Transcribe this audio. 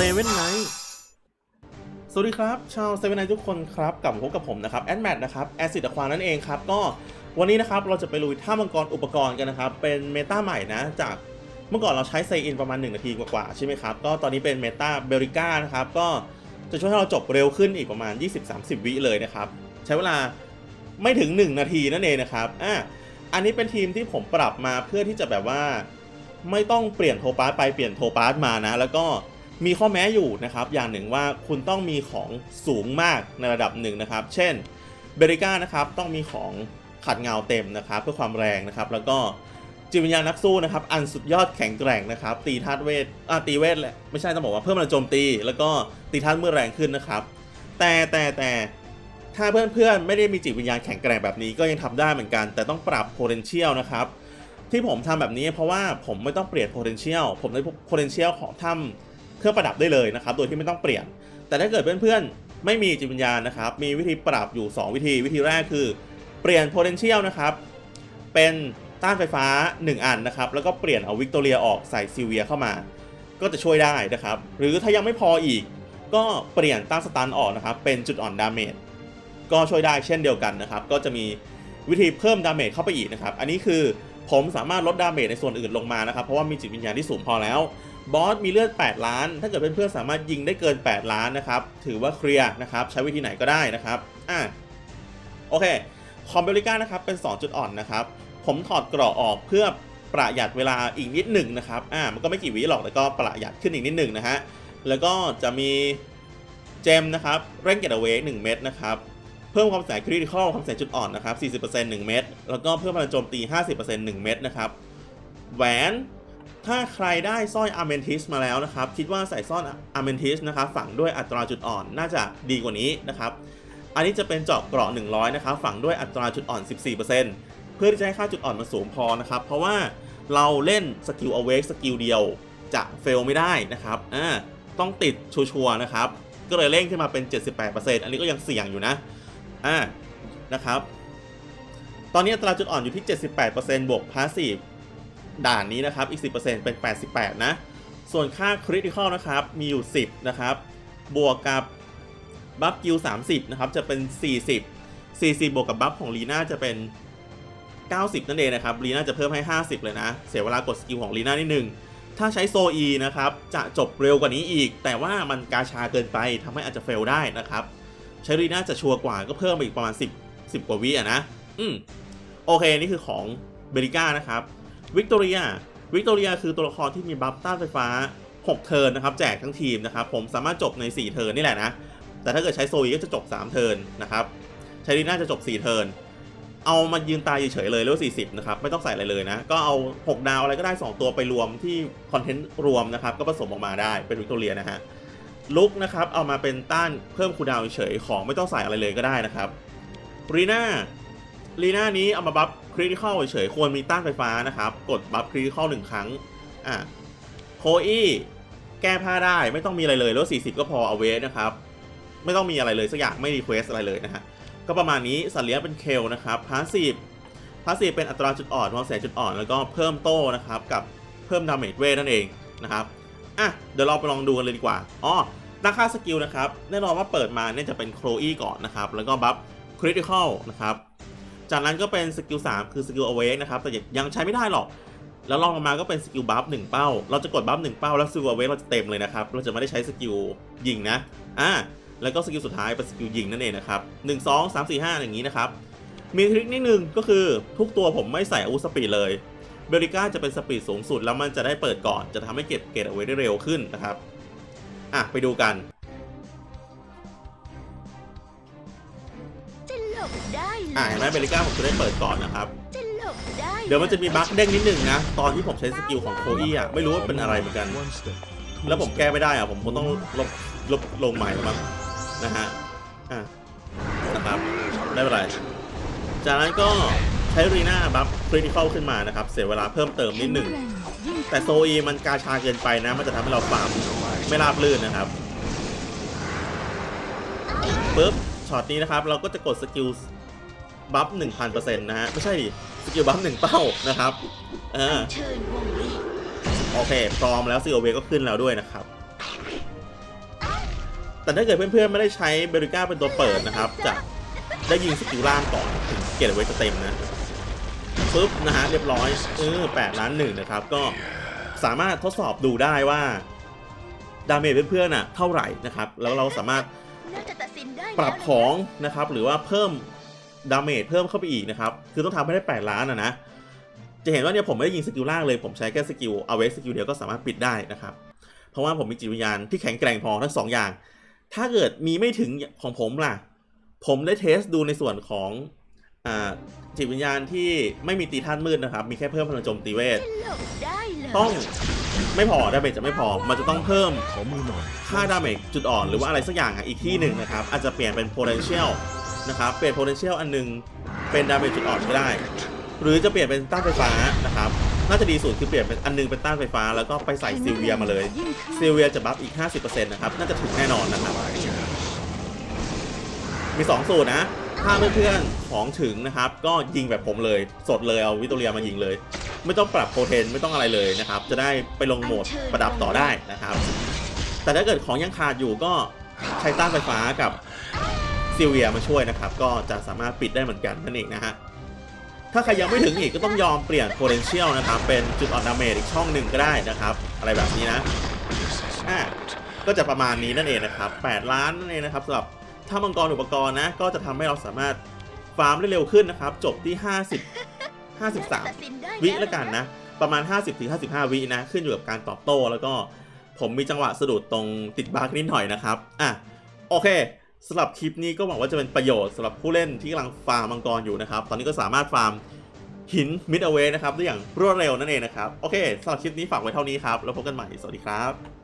เว่นไนท์สวัสดีครับ ชาวเซเว่นไนท์ทุกคนครับกลับมาพบกับผมนะครับ แอดแมทนะครับ แอซิดควานั่นเองครับ ก็วันนี้นะครับ เราจะไปลุยท่ามังกรอุปกรณ์กันนะครับ เป็นเมตาใหม่นะ จากเมื่อก่อนเราใช้ไซอินประมาณ 1 นาทีกว่าๆ ใช่ไหมครับ ก็ตอนนี้เป็นเมตาเบริก้านะครับ ก็จะช่วยให้เราจบเร็วขึ้นอีกประมาณ 20-30 วิเลยนะครับ ใช้เวลาไม่ถึง 1 นาทีนั่นเองนะครับอะอันนี้เป็นทีมที่ผมปรับมาเพื่อที่จะแบบว่า ไม่ต้องเปลี่ยนโทปาสไปเปลี่ยนโทปาสมานะ แล้วก็ มีข้อแม้อยู่นะครับ อย่างหนึ่งว่าคุณต้องมีของสูงมากในระดับหนึ่งนะครับ เช่นเบริก้านะครับต้องมีของขัดเงาเต็มนะครับ เพื่อความแรงนะครับ แล้วก็จิตวิญญาณนักสู้นะครับ อันสุดยอดแข็งแกร่งนะครับ ตีธาตุเวทอ่าตีเวทแหละไม่ใช่ต้องบอกว่าเพิ่มพลังโจมตี แล้วก็ตีธาตุเมื่อแรงขึ้นนะครับ แต่แต่แต่ถ้าเพื่อนๆไม่ได้มีจิตวิญญาณแข็งแกร่งแบบนี้ก็ยังทำได้เหมือนกัน แต่ต้องปรับ potential นะครับที่ผมทำแบบนี้เพราะว่าผมไม่ต้องเปลี่ยน potential ผมได้ potential ของถ้ำ เครื่องประดับได้เลยนะครับ โดยที่ไม่ต้องเปลี่ยน แต่ถ้าเกิดเพื่อนๆ ไม่มีจิตวิญญาณนะครับ มีวิธีปรับอยู่ 2 วิธี วิธีแรกคือ เปลี่ยน potential นะครับ เป็นต้านไฟฟ้า 1 อันนะครับ แล้วก็เปลี่ยนเอาวิกตอเรียออกใส่ซิเวียเข้ามา ก็จะช่วยได้นะครับ หรือถ้ายังไม่พออีก ก็เปลี่ยนต้านสตันออกนะครับ เป็นจุดอ่อนดาเมจ ก็ช่วยได้เช่นเดียวกันนะครับ ก็จะมีวิธีเพิ่มดาเมจเข้าไปอีกนะครับ อันนี้คือผมสามารถลดดาเมจในส่วนอื่นลงมานะครับ เพราะว่ามีจิตวิญญาณที่สูงพอแล้ว บอสมีเลือด 8 ล้าน ถ้าเกิดเพื่อนๆสามารถยิงได้เกิน 8 ล้านนะครับ ถือว่าเคลียร์นะครับ ใช้วิธีไหนก็ได้นะครับ อะ โอเค คอมเบลิก้านะครับ เป็น 2 จุดอ่อนนะครับ ผมถอดกราะออกเพื่อประหยัดเวลาอีกนิดหนึ่งนะครับ อ่า มันก็ไม่กี่วิหรอกแต่ก็ประหยัดขึ้นอีกนิดหนึ่งนะฮะ แล้วก็จะมีเจมนะครับ เร่งเกตเอาไว้1เม็ดนะครับ เพิ่มความแสงคริติคอลความแสงจุดอ่อนนะครับ40% 1 เม็ด แล้วก็เพิ่มพลังโจมตี 50% 1 เม็ดนะครับ แหวน ถ้าใครได้สร้อยอะเมนทิสมาแล้วนะครับ คิดว่าใส่สร้อยอะเมนทิสนะครับฝังด้วยอัตราจุดอ่อนน่าจะดีกว่านี้นะครับ อันนี้จะเป็นเจาะเกราะ 100 นะครับ ฝังด้วยอัตราจุดอ่อน 14%เพื่อที่จะให้ค่าจุดอ่อนมันสูงพอนะครับ เพราะว่าเราเล่นสกิล awake สกิลเดียวจะเฟลไม่ได้นะครับอ่าต้องติดชัวร์นะครับ ก็เลยเร่งขึ้นมาเป็น 78%อันนี้ก็ยังเสี่ยงอยู่นะอ่านะครับ ตอนนี้อัตราจุดอ่อนอยู่ที่ 78%บวกพาสซีฟ ด่านนี้นะครับอีก 10%เป็น 88 นะ ส่วนค่าคริติคอลนะครับมีอยู่ 10 นะครับ บวกกับบัฟกิล30 นะครับ จะเป็น 40 40 บวกกับบัฟของลีน่าจะเป็น 90 นั่นเองนะครับลีน่าจะเพิ่มให้ 50 เลยนะ เสียเวลากดสกิลของลีน่านิดนึงถ้าใช้โซอีนะครับ จะจบเร็วกว่านี้อีก แต่ว่ามันกาชาเกินไปทำให้อาจจะเฟลได้นะครับ ใช้รีน่าจะชัวร์กว่าก็เพิ่มไปอีกประมาณ 10 10 กว่าวิอะนะ อืมโอเค นี่คือของเบริก้านะครับ วิกตอเรียวิกตอเรียคือตัวละครที่มีบัฟต้านไฟฟ้า 6 เทิร์นนะครับ แจกทั้งทีมนะครับ ผมสามารถจบใน 4 เทิร์นนี่แหละนะ แต่ถ้าเกิดใช้โซอีก็จะจบ 3 เทิร์นนะครับใช้รีน่าจะจบ 4 เทิร์นเอามายืนตายเฉยๆเลยเรียกว่า40 นะครับ ไม่ต้องใส่อะไรเลยนะ ก็เอา 6 ดาวอะไรก็ได้ 2 ตัวไปรวมที่คอนเทนต์รวมนะครับ ก็ผสมออกมาได้เป็นวิกตอเรียนะฮะลุกนะครับเอามาเป็นต้านเพิ่มคูดาวเฉยของไม่ต้องใส่อะไรเลยก็ได้นะครับรีน่ารีน่านี้เอามาบัฟ คริติคอลเฉยๆควรมีต้านไฟฟ้านะครับ กดบัฟคริติคอลหนึ่งครั้งอะโคอี้แก้ผ้าได้ไม่ต้องมีอะไรเลยล้ว40 ก็พอเอาเวสนะครับ ไม่ต้องมีอะไรเลยสักอย่างไม่รีเควสอะไรเลยนะฮะก็ประมาณนี้สัตว์เลี้ยงเป็นเคลนะครับพาสซีฟพาสซีฟเป็นอัตราจุดอ่อนความแสงจุดอ่อนแล้วก็เพิ่มโต้นะครับกับเพิ่มดาเมจเวทนั่นเองนะครับอะเดี๋ยวเราไปลองดูกันเลยดีกว่าอ๋อราคาสกิลนะครับแน่นอนว่าเปิดมาเนี่ยจะเป็นโครอีก่อนนะครับแล้วก็บัฟคริติคอลนะครับ จากนั้นก็เป็นสกิล3คือสกิล awake นะครับแต่ยังใช้ไม่ได้หรอก แล้วลองลงมาก็เป็นสกิลบัฟ1เป้า เราจะกดบัฟ1เป้าแล้วสกิล awake เราจะเต็มเลยนะครับ เราจะไม่ได้ใช้สกิลยิงนะอ่าแล้วก็สกิลสุดท้ายเป็นสกิลยิงนั่นเองนะครับ1 2 3 4 5อามสี่ห้าอย่างนี้นะครับมีทริคนิดนึงก็คือทุกตัวผมไม่ใส่อาวุธสปีดเลยเบริก้าจะเป็นสปีดสูงสุดแล้วมันจะได้เปิดก่อน จะทำให้เก็บเกรดเอาไว้ได้เร็วขึ้นนะครับ อะ ไปดูกัน อะอเห็นไหมเบริก้าผมจะได้เปิดก่อนนะครับจะหลบได้หรอเดี๋ยวมันจะมีบั๊กเด้งนิดนึงนะ ตอนที่ผมใช้สกิลของโคอี้อะไม่รู้ว่าเป็นอะไรเหมือนกัน แล้วผมแก้ไม่ได้อะผมคงต้องลบลบลงใหม่แล้วมั้งนะฮะอะนะครับไม่เป็นไรจากนั้นก็ใช้รีน่าบัฟคริติคอลขึ้นมานะครับ เสียเวลาเพิ่มเติมนิดหนึ่งยิ่งแต่โซอีมันกาชาเกินไปนะ มันจะทำให้เราฟาร์มไม่ราบลื่นนะครับปุ๊บช็อตนี้นะครับ เราก็จะกดสกิล บัฟ1,000%นะฮะ ไม่ใช่ดิสกิลบัฟหนึ่งเป้านะครับอโอเค พร้อมแล้วซีโอเวก็ขึ้นแล้วด้วยนะครับ แต่ถ้าเกิดเพื่อนๆ ไม่ได้ใช้เบริก้าเป็นตัวเปิดนะครับ จะได้ยิงสกิลล่างก่อนถึงเกตไว้จะเต็มนะปุ๊บนะฮะเรียบร้อยเออแปดล้านหนึ่งนะครับ ก็สามารถทดสอบดูได้ว่าดาเมจเพื่อนๆน่ะเท่าไหร่นะครับ แล้วเราสามารถปรับของนะครับ หรือว่าเพิ่ม ดาเมจเพิ่มเข้าไปอีกนะครับ คือต้องทำให้ได้ 8 ล้านอะนะ จะเห็นว่าเนี่ยผมไม่ได้ยิงสกิลล่างเลย ผมใช้แค่สกิลเอาเวสสกิลเดียวก็สามารถปิดได้นะครับ เพราะว่าผมมีจิตวิญญาณที่แข็งแกร่งพอทั้งสองอย่าง ถ้าเกิดมีไม่ถึงของผมล่ะ ผมได้เทสดูในส่วนของอจิตวิญญาณที่ไม่มีตีท่านมืดนะครับ มีแค่เพิ่มพลังโจมตีเวท ต้องไม่พอดาเมจจะไม่พอ มันจะต้องเพิ่มค่าดาเมจจุดอ่อนหรือว่าอะไรสักอย่างอะอีกที่หนึ่งนะครับ อาจจะเปลี่ยนเป็น potential นะครับเปลี่ยน potential อันหนึงเป็นดาเมจจุดอ่อนก็ได้ หรือจะเปลี่ยนเป็นต้านไฟฟ้านะครับน่าจะดีสุดคือเปลี่ยนเป็นอันหนึงเป็นต้านไฟฟ้าแล้วก็ไปใส่ซิลเวียมาเลยซิลเวียจะบัฟอีก 50%นะครับน่าจะถึงแน่นอนนะครับมี 2 สูตรนะ ถ้าเพื่อนๆของถึงนะครับ ก็ยิงแบบผมเลย สดเลยเอาวิโตเรียมายิงเลย ไม่ต้องปรับโพเทนไม่ต้องอะไรเลยนะครับ จะได้ไปลงโหมดประดับต่อได้นะครับ แต่ถ้าเกิดของยังขาดอยู่ก็ใช้ต้านไฟฟ้ากับ ซิลเวียมาช่วยนะครับ ก็จะสามารถปิดได้เหมือนกันนั่นเองนะฮะถ้าใครยังไม่ถึงอีกก็ต้องยอมเปลี่ยน potential นะครับ เป็นจุดอ่อนดาเมจอีกช่องหนึ่งก็ได้นะครับ อะไรแบบนี้นะอะก็จะประมาณนี้นั่นเองนะครับ 8 ล้านนั่นเองนะครับสำหรับถ้ามังกรอุปกรณ์นะ ก็จะทำให้เราสามารถฟาร์มได้เร็วขึ้นนะครับ จบที่ 50 53 วิแล้วกันนะ ประมาณ 50-55 วินะ ขึ้นอยู่กับการตอบโต้แล้วก็ผมมีจังหวะสะดุดตรงติดบั๊กนิดหน่อยนะครับ อะ โอเค สำหรับคลิปนี้ก็หวังว่าจะเป็นประโยชน์สำหรับผู้เล่นที่กำลังฟาร์มมังกรอยู่นะครับ ตอนนี้ก็สามารถฟาร์มหินมิดเอาเวนะครับได้อย่างรวดเร็วนั่นเองนะครับ โอเคสำหรับคลิปนี้ฝากไว้เท่านี้ครับ แล้วพบกันใหม่ สวัสดีครับ